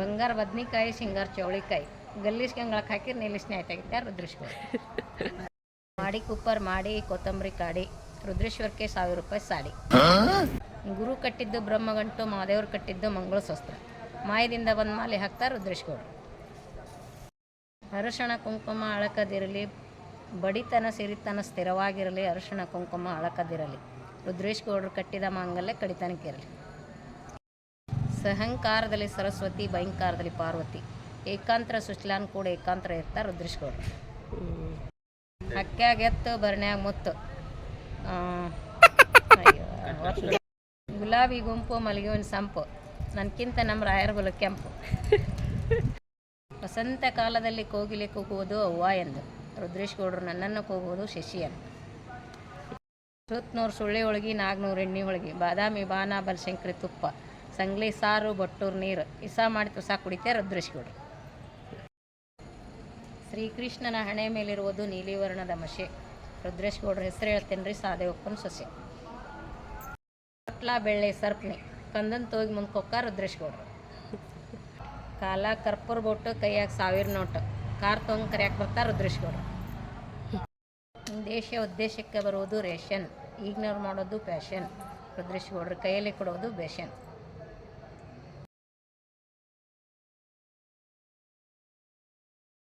ಬಂಗಾರ, ಬದ್ನಿಕಾಯಿ ಸಿಂಗಾರ ಚೌಳಿಕಾಯಿ. ಗಲ್ಲಿಸ್ಕಂಗಳಕ್ಕೆ ಹಾಕಿ ನಿಲ್ಲಿಸ್ನೆ ಆಯ್ತಾಗಿತ್ತ ರುದ್ರೇಶ್ವರ್. ಮಾಡಿ ಕುಪ್ಪರ್, ಮಾಡಿ ಕೊತ್ತಂಬರಿ ಕಾಡಿ ರುದ್ರೇಶ್ವರಕ್ಕೆ ಸಾವಿರ ರೂಪಾಯಿ ಸಾಡಿ. ಗುರು ಕಟ್ಟಿದ್ದು ಬ್ರಹ್ಮಗಂಟು, ಮಹಾದೇವರು ಕಟ್ಟಿದ್ದು ಮಂಗಳ ಸ್ವಸ್ತ್ರ ಮಾಯದಿಂದ ಬಂದ ಮಾಲೆ ಹಾಕ್ತಾರೆ ರುದ್ರೇಶ್ಗೌಡ್ರು. ಅರಶಣ, ಕುಂಕುಮ, ಅಳಕದಿರಲಿ, ಬಡಿತನ, ಸಿರಿತನ ಸ್ಥಿರವಾಗಿರಲಿ, ಅರಶಿಣ, ಕುಂಕುಮ, ಅಳಕದಿರಲಿ. ರುದ್ರೇಶ್ ಗೌಡ್ರು ಕಟ್ಟಿದ ಮಾಂಗಲ್ಯ ಕಡಿತನಕ್ಕಿರಲಿ ಸಹಂಕಾರದಲ್ಲಿ ಸರಸ್ವತಿ ಭಯಂಕಾರದಲ್ಲಿ ಪಾರ್ವತಿ. ಏಕಾಂತರ ಸುಶ್ಲಾನ್ ಕೂಡ ಏಕಾಂತರ ಇರ್ತಾರೆ ರುದ್ರೇಶ್ ಗೌಡ ಹಕ್ಕ್ಯಾಗ ಎತ್ತು ಬರ್ಣ್ಯಾಗ ಮುತ್ತು. ಗುಲಾಬಿ ಗುಂಪು ಮಲ್ಲಿಗೆ ಹೂವಿನ ಸಂಪು ನನಗಿಂತ ನಮ್ಮ ರಾಯರಗುಲ ಕೆಂಪು. ವಸಂತ ಕಾಲದಲ್ಲಿ ಕೋಗಿಲೆ ಕೂಗುವುದು ಅವ್ವ ಎಂದು. ರುದ್ರೇಶ್ ಗೌಡ್ರು ನನ್ನನ್ನು ಕೂಗುವುದು ಶಶಿ ಎಂದು. ಸುತ್ತನೂರು ಸುಳ್ಳಿ ಹೋಳ್ಗಿ ನಾಗ್ನೂರು ಎಣ್ಣೆ ಹೋಳ್ಗಿ ಬಾದಾಮಿ ಬಾನ, ಬಲಶಂಕರಿ ತುಪ್ಪ. ಸಂಗ್ಲಿ, ಸಾರು, ಬಟ್ಟೂರು ನೀರು. ಇಸಾ ಮಾಡಿ ತುಸ ಕುಡಿತಾರೆ ರುದ್ರೇಶ್ ಗೌಡ್ರು ಶ್ರೀಕೃಷ್ಣನ ಹಣೆ ಮೇಲಿರುವುದು ನೀಲಿ ವರ್ಣದ ರುದ್ರೇಶ್ ಗೌಡ್ರ ಹೆಸರು ಹೇಳ್ತೇನೆ ರೀ ಸಾದೇವಪ್ಪನ ಸೊಸೆ. ಕಟ್ಲಾ ಬೆಳ್ಳೆ ಸರ್ಪಣಿ ಕಂದನ್ ತೋಗಿ ಮುಂದ್ಕೊಕ್ಕ ರುದ್ರೇಶ್ ಗೌಡ್ರು ಕಾಲ ಕರ್ಪೂರ್ ಬೊಟ್ಟು ಕೈಯಾಗ ಸಾವಿರ ನೋಟು. ಕಾರ್ ತೊಗೊಂಡು ಕರೆಯಕ್ಕೆ ಬರ್ತಾ ರುದ್ರೇಶ್ ಗೌಡ್ರು ದೇಶ ಉದ್ದೇಶಕ್ಕೆ ಬರುವುದು ರೇಷನ್. ಈಗಿನವ್ರು ಮಾಡೋದು ಫ್ಯಾಷನ್ ರುದ್ರೇಶ್ ಗೌಡ್ರ ಕೈಯಲ್ಲಿ ಕೊಡೋದು ಬೇಷನ್.